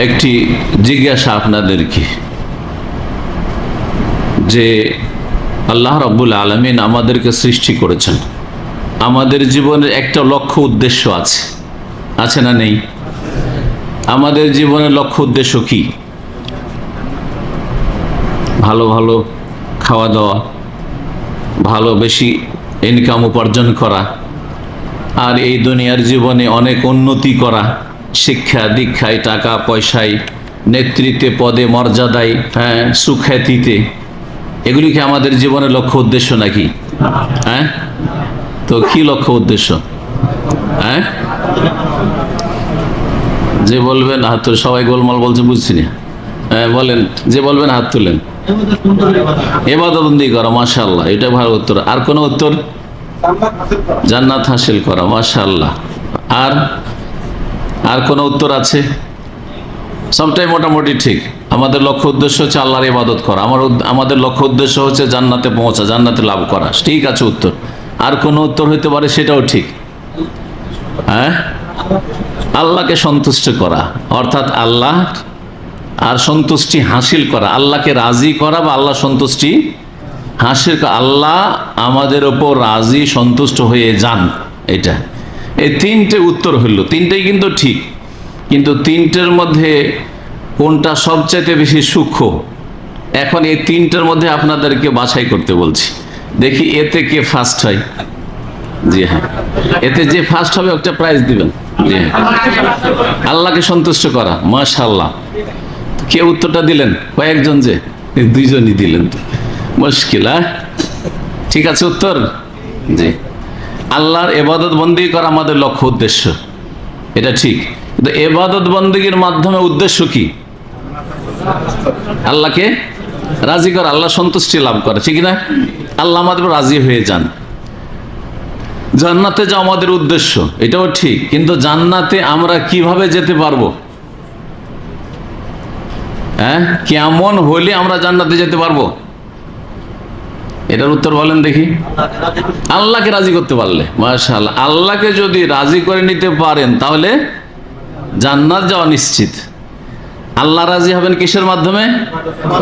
একটি জিজ্ঞাসা আপনাদেরকে যে আল্লাহ রাব্বুল আলমিন আমাদেরকে সৃষ্টি করেছেন। আমাদের জীবনের একটা লক্ষ্য উদ্দেশ্য আছে। আছে না নেই? আমাদের জীবনের লক্ষ্য উদ্দেশ্য কি? ভালো ভালো খাওয়া দাওয়া, ভালো বেশি ইনকাম উপার্জন করা, আর এই দুনিয়ার জীবনে অনেক উন্নতি করা শিক্ষা দীক্ষায়, টাকা পয়সায়, নেতৃত্বে, পদে, মর্যাদায় হ্যাঁ সুখ্যাতিতে এগুলি আমাদের জীবনের লক্ষ্য উদ্দেশ্য নাকি? হ্যাঁ? তো কি লক্ষ্য উদ্দেশ্য? হ্যাঁ? যে বলবেন, হাত তুলে, সবাই গোলমাল বলছে, বুঝছি না। হ্যাঁ বলেন, যে বলবেন, হাত তুলেন। এবাদবন্দি করা মাশাল্লাহ এটা ভালো উত্তর। আর কোনো উত্তর? জান্নাত হাসিল করা মাশাল্লাহ আর আর কোনো উত্তর আছে? সবটাই মোটামুটি ঠিক। আমাদের লক্ষ্য উদ্দেশ্য হচ্ছে আল্লাহর ইবাদত করা। আমার আমাদের লক্ষ্য উদ্দেশ্য হচ্ছে জান্নাতে পৌঁছা, জান্নাতে লাভ করা। ঠিক আছে উত্তর। আর কোনো উত্তর হইতে পারে সেটাও ঠিক। হ্যাঁ? আল্লাহকে সন্তুষ্ট করা। অর্থাৎ আল্লাহ আর সন্তুষ্টি হাসিল করা। আল্লাহকে রাজি করা বা আল্লাহ সন্তুষ্টি হাসিল আল্লাহ আমাদের ওপর রাজি, সন্তুষ্ট হয়ে যান। এটা এই তিনটে উত্তর হইল। তিনটেই কিন্তু ঠিক। কিন্তু তিনটের মধ্যে কোনটা সবচাইতে বেশি সূক্ষ্ম? এখন এই তিনটার মধ্যে আপনাদেরকে বাছাই করতে বলছি। দেখি এতে কে ফার্স্ট হয়। জি হ্যাঁ। এতে যে ফার্স্ট হবে, একটা প্রাইজ দিবেন। জি হ্যাঁ। আল্লাহকে সন্তুষ্ট করা। মাশাল্লাহ কে উত্তরটা দিলেন? কয়েকজন যে? দুইজনই দিলেন মুশকিল হ্যাঁ? ঠিক আছে উত্তর? জি। আল্লাহর এবাদত বন্দি করা আমাদের লক্ষ্য উদ্দেশ্য। এটা ঠিক। কিন্তু এবাদত বন্দীর মাধ্যমে উদ্দেশ্য কি? আল্লাহকে রাজি করা আল্লাহ সন্তুষ্টি লাভ করে, ঠিক না? আল্লাহ আমাদের রাজি হয়ে যান। জান্নাতে যাওয়া আমাদের উদ্দেশ্য, এটাও ঠিক। কিন্তু জান্নাতে আমরা কীভাবে যেতে পারব? হ্যাঁ? কেমন হলে আমরা জান্নাতে যেতে পারব? এটার উত্তর বলেন দেখি। আল্লাহকে রাজি করতে পারলে, মাশাআল্লাহ। আল্লাহকে যদি রাজি করে নিতে পারেন, তাহলে জান্নাত যাওয়া নিশ্চিত। আল্লাহ রাজি হবেন কিসের মাধ্যমে?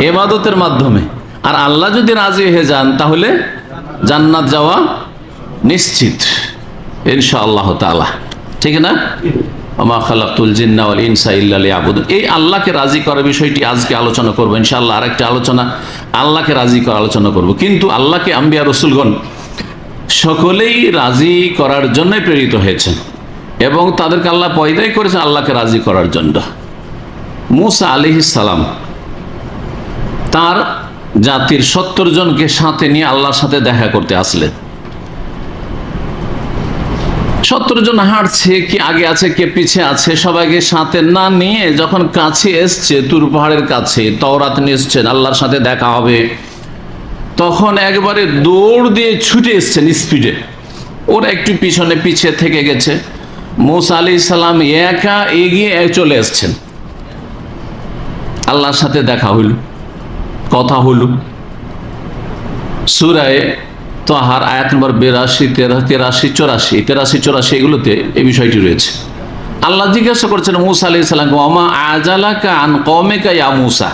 এবাদতের মাধ্যমে। আর আল্লাহ যদি রাজি হয়ে যান, তাহলে জান্নাত যাওয়া নিশ্চিত ইনশা আল্লাহ তালা ঠিক না? আমা খালাকুল জিন্না ওয়াল ইনসা ইল্লা লিয়াবুদুন। এই আল্লাহকে রাজি করার বিষয়টি আজকে আলোচনা করব, ইনশাআল্লাহ আরেকটা আলোচনা। আল্লাহকে রাজি করার আলোচনা করব। কিন্তু আল্লাহকে আম্বিয়া রসুলগণ সকলেই রাজি করার জন্য প্রেরিত হয়েছেন এবং তাদেরকে আল্লাহ পয়দাই করেছেন আল্লাহকে রাজি করার জন্য। মুসা সালাম তার জাতির সত্তর জনকে সাথে নিয়ে আল্লাহর সাথে দেখা করতে আসলেন। সত্তর জন হাঁটছে, কি আগে আছে, কে পিছে আছে, সবাইকে সাথে না নিয়ে যখন কাছে এসছে, তুর পাহাড়ের কাছে, তওরাত নিয়ে এসছেন, আল্লাহর সাথে দেখা হবে। তখন একবারে দৌড় দিয়ে ছুটে এসছেন স্পিডে ওরা একটু পিছনে পিছিয়ে থেকে গেছে। মুসা আলি সালাম একা এগিয়ে চলে এসছেন। আল্লাহর সাথে দেখা হইল, কথা হইল। সুরায় তোহার আয়াত নম্বর বিরাশি, তেরা তেরাশি, চৌরাশি। তেরাশি, চৌরাশি এগুলোতে এই বিষয়টি রয়েছে। আল্লাহ জিজ্ঞাসা করছেন মুসা আলি সাল্লাম আমা আজালা কান কমে ইয়া মুসা?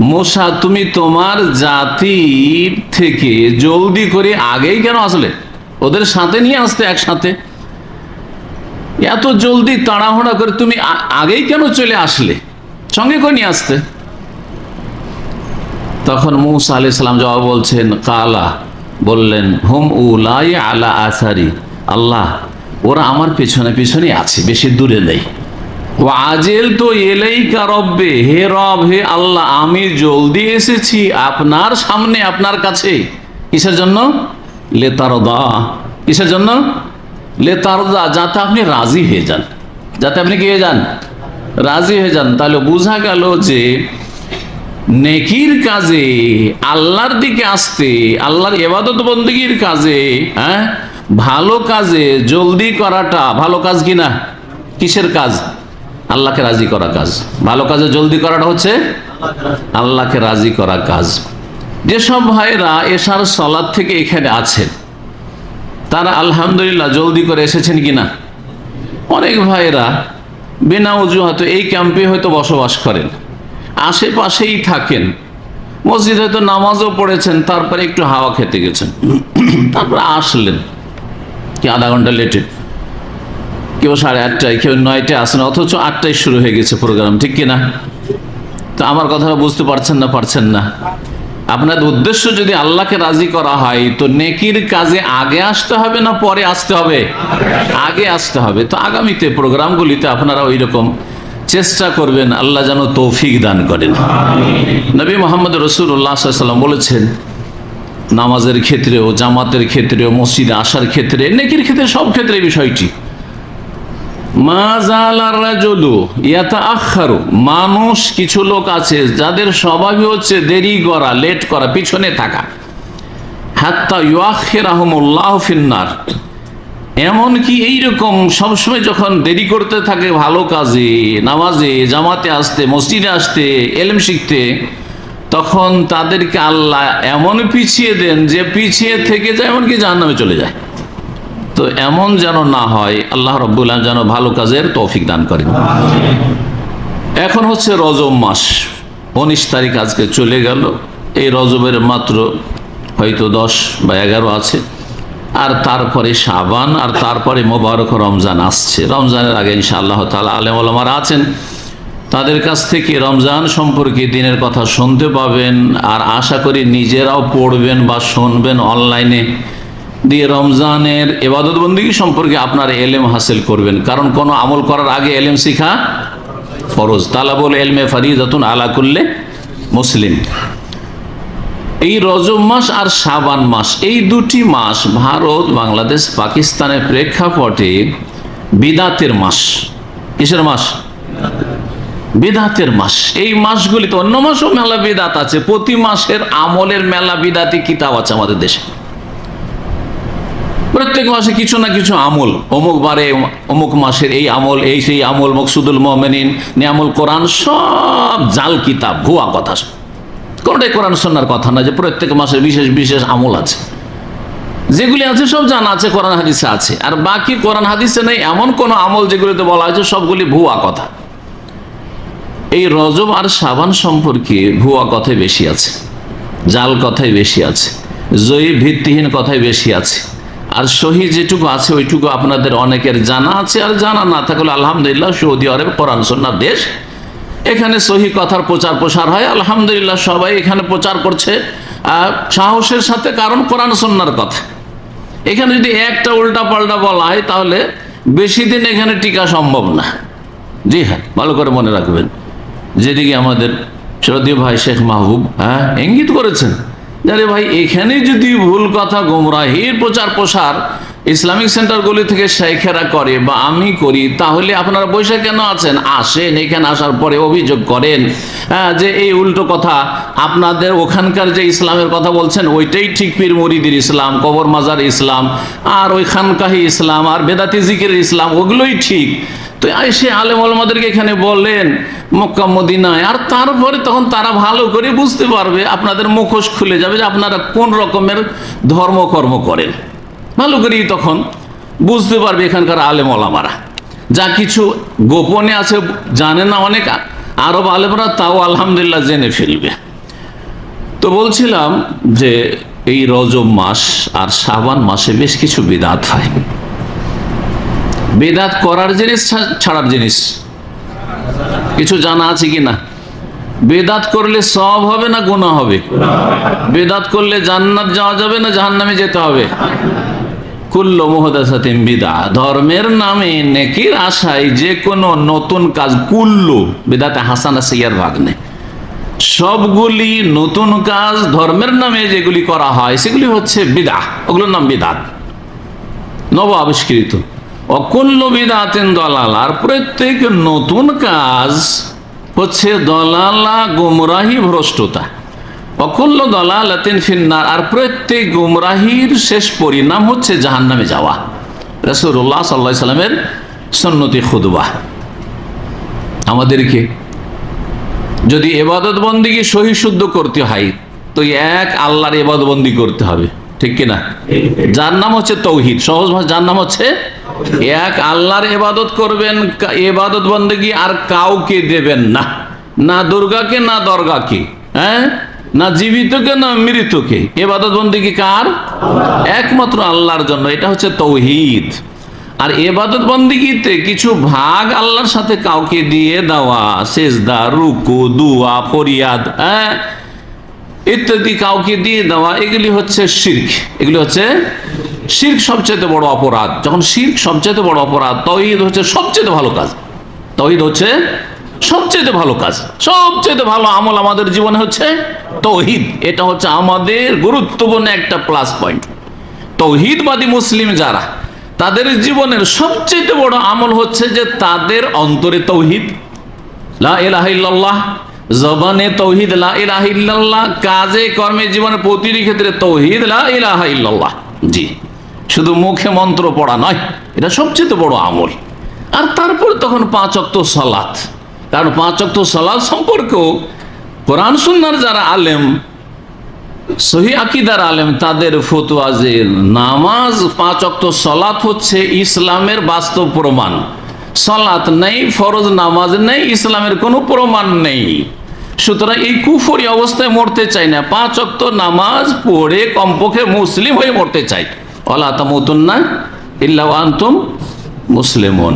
মুসা, তুমি তোমার জাতির থেকে জলদি করে আগেই কেন আসলে? ওদের সাথে নিয়ে আসতে একসাথে। এত জলদি তাড়াহুড়া করে তুমি আগেই কেন চলে আসলে? সঙ্গে করে নিয়ে আসতে। তখন মুসা আলি সাল্লাম জবাব বলছেন, কালা বললেন, হুম উলাই আলা আসারি। আল্লাহ, ওরা আমার পেছনে পেছনে আছে, বেশি দূরে নেই। ও আজেল তো এলেই কারব্বে হে রব, হে আল্লাহ, আমি জলদি এসেছি আপনার সামনে, আপনার কাছে। কিসের জন্য? লেতারদা। কিসের জন্য? লেতারদা, যাতে আপনি রাজি হয়ে যান। যাতে আপনি কি হয়ে যান? রাজি হয়ে যান। তাহলে বোঝা গেল যে নেকির কাজে, আল্লাহর দিকে আসতে, আল্লাহর এবাদত বন্দীর কাজে হ্যাঁ? ভালো কাজে জলদি করাটা ভালো কাজ কি না? কিসের কাজ? আল্লাহকে রাজি করা কাজ। ভালো কাজে জলদি করাটা হচ্ছে আল্লাহকে রাজি করা কাজ। যেসব ভাইরা এশার সলাদ থেকে এখানে আছেন, তারা আলহামদুলিল্লাহ জলদি করে এসেছেন কিনা অনেক ভাইরা বিনা অজুহাতে এই ক্যাম্পে হয়তো বসবাস করেন। আশেপাশেই থাকেন। মসজিদে হয়তো নামাজও পড়েছেন, তারপরে একটু হাওয়া খেতে গেছেন। তারপরে আসলেন। কি আধা ঘণ্টা লেটে। কেউ সাড়ে আটটায়, কেউ নয়টায় আসেন, অথচ আটটায় শুরু হয়ে গেছে প্রোগ্রাম, ঠিক কিনা তো আমার কথাটা বুঝতে পারছেন না পারছেন না। আপনার উদ্দেশ্য যদি আল্লাহকে রাজি করা হয়, তো নেকির কাজে আগে আসতে হবে না পরে আসতে হবে? আগে আসতে হবে। তো আগামীতে প্রোগ্রামগুলিতে আপনারা ওই রকম চেষ্টা করবেন আল্লাহ যেন তৌফিক দান করেন। নবী মোহাম্মদ রসুল্লাহ সাল্লাম বলেছেন, নামাজের ক্ষেত্রেও জামাতের ক্ষেত্রেও মসজিদে আসার ক্ষেত্রে, নেকির ক্ষেত্রে সব ক্ষেত্রে বিষয়টি। মানুষ কিছু লোক আছে যাদের স্বভাবই হচ্ছে দেরি করা, লেট করা, পিছনে থাকা। হাত্তা আহমুল্লাহ ফিন্নার। এমনকি এইরকম সবসময় যখন দেরি করতে থাকে ভালো কাজে, নামাজে, জামাতে আসতে, মসজিদে আসতে, এলেম শিখতে, তখন তাদেরকে আল্লাহ এমন পিছিয়ে দেন যে পিছিয়ে থেকে যায় এমনকি জাহান্নামে চলে যায়। তো এমন যেন না হয়, আল্লাহ রব্বুল্লাহ যেন ভালো কাজের তৌফিক দান করেন। এখন হচ্ছে রজব মাস। উনিশ তারিখ আজকে চলে গেল। এই রজবের মাত্র হয়তো দশ বা এগারো আছে। আর তারপরে সাবান আর তারপরে মোবারক রমজান আসছে। রমজানের আগে ইনশা আল্লাহ তালা আলেম আলমারা আছেন। তাদের কাছ থেকে রমজান সম্পর্কে দিনের কথা শুনতে পাবেন, আর আশা করি নিজেরাও পড়বেন বা শুনবেন অনলাইনে। দিয়ে রমজানের এবাদত বন্দী সম্পর্কে আপনার এলেম হাসিল করবেন। কারণ কোনো আমল করার আগে এলেম শিখা ফরজ। তালাবুল এলমে ফারিদাতুন আলা করলে মুসলিম। এই রজব মাস আর সাবান মাস, এই দুটি মাস ভারত, বাংলাদেশ, পাকিস্তানের প্রেক্ষাপটে বিদাতের মাস। কিসের মাস? বিদাতের মাস। এই মাসগুলিতে অন্য মাসও মেলা বিদাত আছে, প্রতি মাসের আমলের মেলা বিদাতি কিতাব আছে আমাদের দেশে। প্রত্যেক মাসে কিছু না কিছু আমল, অমুক বারে অমুক মাসের এই আমল, এই সেই আমল, মকসুদুল মোমেনিন, নিয়ামুল কোরআন, সব জাল কিতাব, ভুয়া কথা। সব। কোনটাই কোরআন সন্ন্যার কথা না যে প্রত্যেক মাসে বিশেষ বিশেষ আমল আছে। যেগুলি আছে সব জানা আছে, কোরআন হাদিসে আছে। আর বাকি কোরআন হাদিসে নেই এমন কোন আমল যেগুলিতে বলা হয়েছে সবগুলি ভুয়া কথা। এই রজব আর সাবান সম্পর্কে ভুয়া কথাই বেশি আছে, জাল কথাই বেশি আছে, জয়ী ভিত্তিহীন কথাই বেশি আছে। আর সহি যেটুকু আছে ওইটুকু আপনাদের অনেকের জানা আছে আর জানা না থাকলে আলহামদুলিল্লাহ সৌদি আরব কোরআন সন্ন্যার দেশ এখানে সহি কথার প্রচার প্রসার হয়। আলহামদুলিল্লাহ সবাই এখানে প্রচার করছে। সাহসের সাথে কারণ কোরআন সন্ন্যার কথা। এখানে যদি একটা উল্টা পাল্টা বলা হয়, তাহলে বেশি দিন এখানে টিকা সম্ভব না। জি হ্যাঁ ভালো করে মনে রাখবেন। যেদিকে আমাদের শ্রদ্ধীয় ভাই শেখ মাহবুব হ্যাঁ ইঙ্গিত করেছেন। আরে ভাই, এখানে যদি ভুল কথা, গোমরাহির প্রচার প্রসার ইসলামিক সেন্টারগুলি থেকে শেখেরা করে বা আমি করি তাহলে আপনারা বসে কেন আছেন? আসেন এখানে আসার পরে অভিযোগ করেন। হ্যাঁ, যে এই উল্টো কথা আপনাদের ওখানকার যে ইসলামের কথা বলছেন ওইটাই ঠিক পীর মুরিদির ইসলাম কবর মাজার ইসলাম আর ওই খানকাহি ইসলাম আর বেদাতি জিকির ইসলাম ওগুলোই ঠিক। তো এসে আলেম আলমাদেরকে এখানে বললেন মক্কা মদিনায় আর তারপরে তখন তারা ভালো করে বুঝতে পারবে আপনাদের মুখোশ খুলে যাবে যে আপনারা কোন রকমের ধর্মকর্ম করেন। ভালো করেই তখন বুঝতে পারবে এখানকার আলেম আলামারা যা কিছু গোপনে আছে, জানে না অনেক আরব আলেমরা, তাও আলহামদুলিল্লাহ জেনে ফেলবে। তো বলছিলাম যে এই রজব মাস আর শ্রাবণ মাসে বেশ কিছু বেদাত হয়। বেদাত করার জিনিস ছাড়ার জিনিস। কিছু জানা আছে কি না? বেদাত করলে সব হবে না গুণা হবে? বেদাত করলে জান্নাত যাওয়া যাবে না জাহান্নামে যেতে হবে? কুল্ল মোহদাসাতিম বিদা ধর্মের নামে নেকির আশায় যে কোনো নতুন কাজ কুল্লু বেদাতে হাসানা সিয়ার ভাগ্নে। সবগুলি নতুন কাজ ধর্মের নামে যেগুলি করা হয়, সেগুলি হচ্ছে বিদা ওগুলোর নাম বিদাত নব আবিষ্কৃত। অকুল্য বিদাতেন দলাল। আর প্রত্যেক নতুন কাজ হচ্ছে দলালা গুমরাহি ভ্রষ্টতা। অকুল্য দলালাতিন ফিন্নার, আর প্রত্যেক গুমরাহির শেষ পরিণাম হচ্ছে জাহান্নামে যাওয়া। রসুল্লাহ সাল্লাহ সাল্লামের সন্নতি খুদবা আমাদেরকে যদি এবাদত বন্দিকে সহি শুদ্ধ করতে হয়, তো এক আল্লাহর এবাদত বন্দি করতে হবে, ঠিক কিনা যার নাম হচ্ছে তৌহিদ, সহজ ভাষা যার নাম হচ্ছে এক আল্লাহর এবাদত করবেন এবাদত বন্দেগী আর কাউকে দেবেন না। না দুর্গাকে, না দর্গাকে হ্যাঁ? না জীবিতকে, না মৃতকে। এবাদত বন্দেগী কার? একমাত্র আল্লাহর জন্য, এটা হচ্ছে তৌহিদ। আর এবাদত বন্দিগিতে কিছু ভাগ আল্লাহর সাথে কাউকে দিয়ে দেওয়া, সেজদা, রুকু, দুয়া, ফরিয়াদ হ্যাঁ ইত্যাদি কাউকে দিয়ে দেওয়া, এগুলি হচ্ছে শির্ক। এগুলি হচ্ছে শির্ক সবচেয়ে বড় অপরাধ। যখন শির্ক সবচেয়ে বড় অপরাধ, তহিদ হচ্ছে সবচেয়ে ভালো কাজ। তহিদ হচ্ছে সবচেয়ে ভালো কাজ সবচেয়ে ভালো আমল আমাদের জীবনে হচ্ছে তৌহিদ। এটা হচ্ছে আমাদের গুরুত্বপূর্ণ একটা প্লাস পয়েন্ট তৌহিদবাদী মুসলিম যারা, তাদের জীবনের সবচেয়ে বড় আমল হচ্ছে যে তাদের অন্তরে তৌহিদ। লা ইলাহা ইল্লাল্লাহ, জবানে তৌহিদ, লা ইলাহা কাজে কর্মে জীবনে প্রতিটি ক্ষেত্রে তৌহিদ, লা ইলাহা ইল্লাল্লাহ। জি, শুধু মুখে মন্ত্র পড়া নয়, এটা সবচেয়ে বড় আমল। আর তারপর তখন পাঁচ অক্ত সালাত। কারণ পাঁচ অক্ত সালাত সম্পর্কেও কোরআন সুন্নার যারা আলেম, সহি আকিদার আলেম, তাদের ফতুয়া যে নামাজ পাঁচ অক্ত সলাৎ হচ্ছে ইসলামের বাস্তব প্রমাণ। সলাৎ নেই, ফরজ নামাজ নেই, ইসলামের কোনো প্রমাণ নেই। সুতরাং এই কুফরি অবস্থায় মরতে চাই না। পাঁচ অক্ত নামাজ পড়ে কমপক্ষে মুসলিম হয়ে মরতে চাই অলা তামতুন্না ইল্লা আনতুম মুসলিমন।